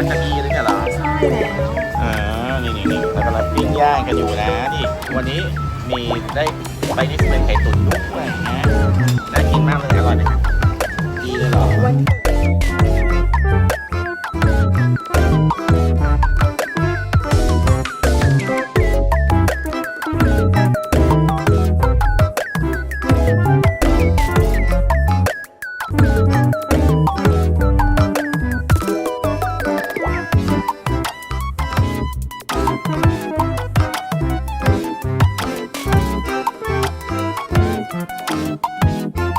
งจะดีเลยเนี่ยเหรอใช่แล้วอ่านี่นี่นี่เรากำลังปิ้งย่างกันอยู่นะนี่วันนี้มีได้ไปดิสเป็นไข่ตุ๋นด้วย you